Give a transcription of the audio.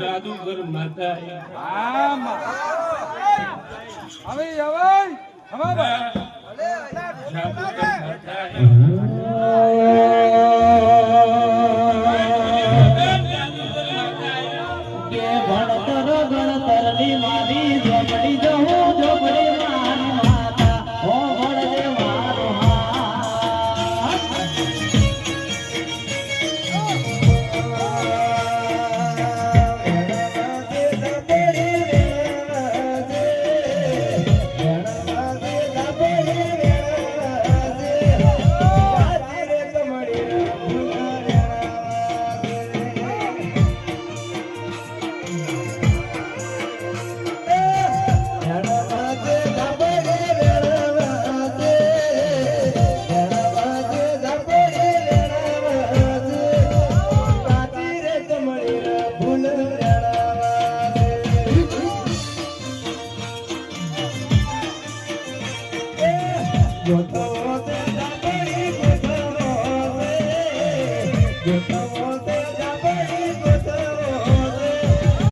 જાદુગર માતા હવે હવે હવે જાદુગર માતા જોતો જોતો